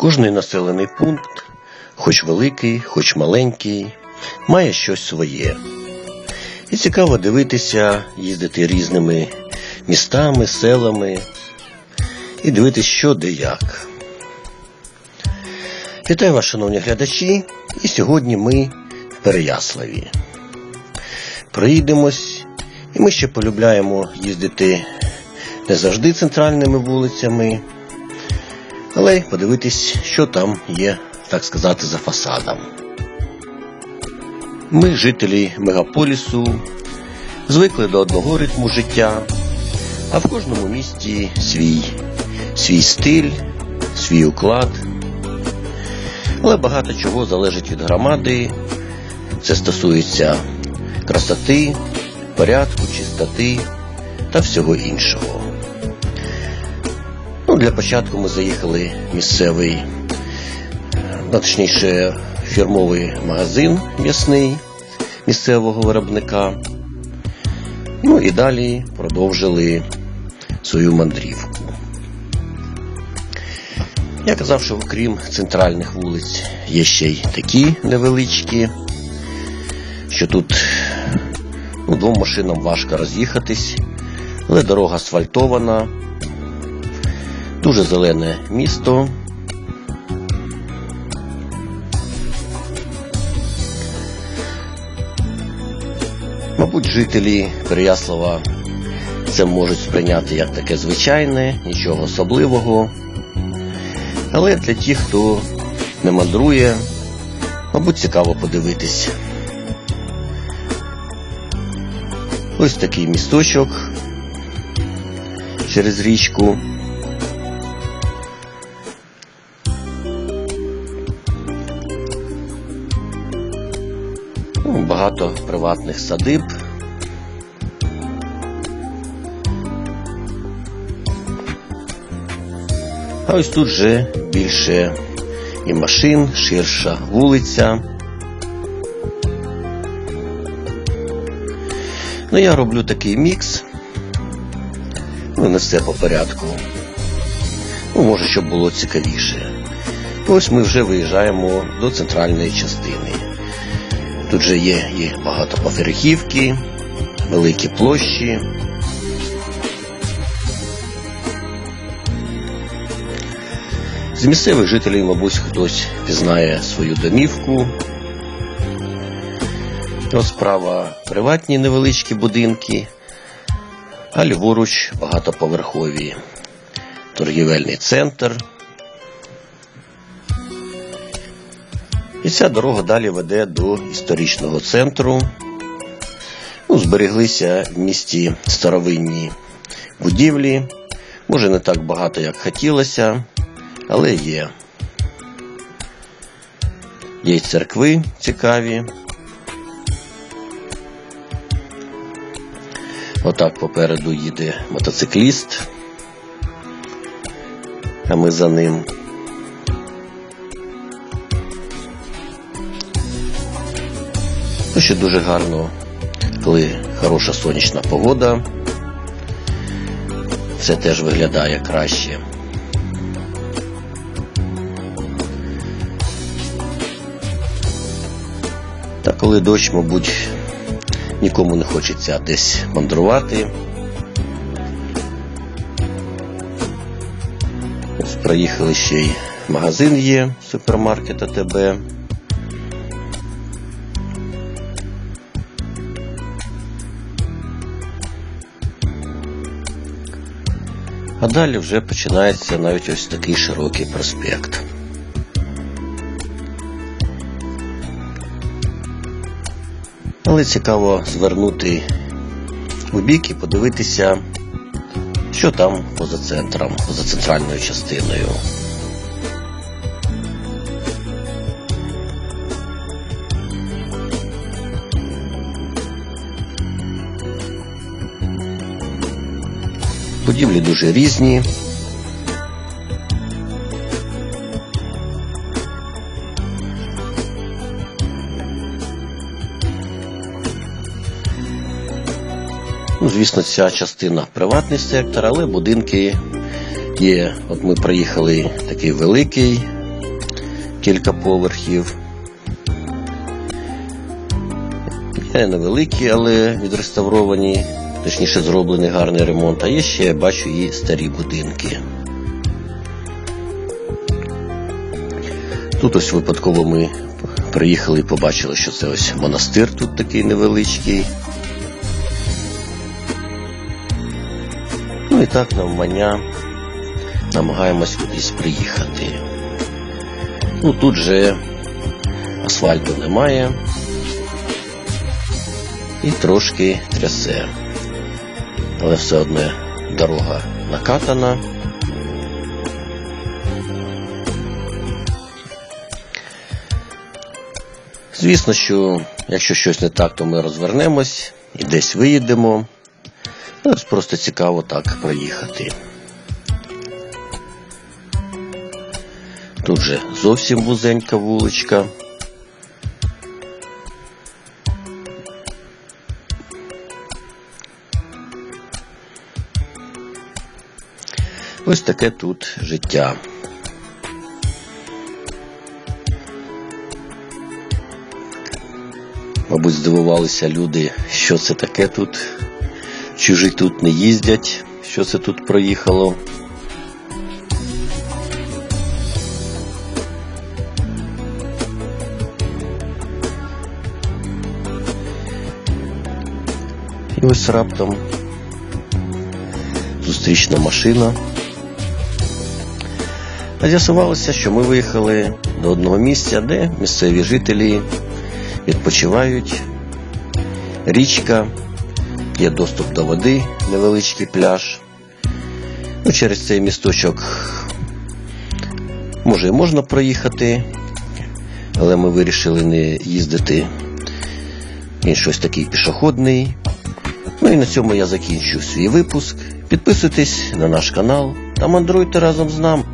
Кожний населений пункт, хоч великий, хоч маленький, має щось своє. І цікаво дивитися, їздити різними містами, селами і дивитися, що де як. Вітаю вас, шановні глядачі, і сьогодні ми в Переяславі. Проїдемось, і ми ще полюбляємо їздити не завжди центральними вулицями, але подивитись, що там є, так сказати, за фасадом. Ми, жителі мегаполісу, звикли до одного ритму життя, а в кожному місті свій, свій стиль, свій уклад. Але багато чого залежить від громади. Це стосується красоти, порядку, чистоти та всього іншого. Ну, для початку ми заїхали в місцевий, ну, точніше, фірмовий магазин м'ясний місцевого виробника. Ну і далі продовжили свою мандрівку. Я казав, що окрім центральних вулиць є ще й такі невеличкі, що тут ну, двом машинам важко роз'їхатись, але дорога асфальтована, дуже зелене місто. Мабуть, жителі Переяслава це можуть сприйняти як таке звичайне, нічого особливого. Але для тих, хто не мандрує, мабуть, цікаво подивитись. Ось такий місточок через річку. Багато приватних садиб. А ось тут вже більше і машин, ширша вулиця. Ну, я роблю такий мікс. Ну, не все по порядку. Ну, може, щоб було цікавіше. Ось ми вже виїжджаємо до центральної частини. Тут же є і багатоповерхівки, великі площі. З місцевих жителів, мабуть, хтось пізнає свою домівку. Ось справа приватні невеличкі будинки, а ліворуч багатоповерхові. Торгівельний центр. І ця дорога далі веде до історичного центру. Ну, збереглися в місті старовинні будівлі. Може, не так багато, як хотілося, але є. Є й церкви цікаві. Отак попереду їде мотоцикліст, а ми за ним. Ще дуже гарно, коли хороша сонячна погода. Все теж виглядає краще. Та коли дощ, мабуть, нікому не хочеться десь мандрувати. Ось проїхали ще й магазин є, супермаркет АТБ. А далі вже починається навіть ось такий широкий проспект. Але цікаво звернути у бік і подивитися, що там поза центром, поза центральною частиною. Будівлі дуже різні. Ну, звісно, ця частина приватний сектор, але будинки є. От ми проїхали такий великий кілька поверхів. Невеликі, але відреставровані, точніше зроблений гарний ремонт. А є ще, я бачу, і старі будинки. Тут ось випадково ми приїхали і побачили, що це ось монастир тут такий невеличкий. Ну і так навмання намагаємось кудись приїхати. Ну тут же асфальту немає і трошки трясе. Але все одно дорога накатана. Звісно, що якщо щось не так, то ми розвернемось і десь виїдемо. Ну, просто цікаво так проїхати. Тут же зовсім вузенька вуличка. Ось таке тут життя. Мабуть, здивувалися люди, що це таке тут. Чужі тут не їздять, що це тут проїхало. І ось раптом зустрічна машина. А з'ясувалося, що ми виїхали до одного місця, де місцеві жителі відпочивають. Річка, є доступ до води, невеличкий пляж. Ну, через цей місточок може і можна проїхати, але ми вирішили не їздити. Він щось такий пішохідний. Ну і на цьому я закінчу свій випуск. Підписуйтесь на наш канал та мандруйте разом з нами.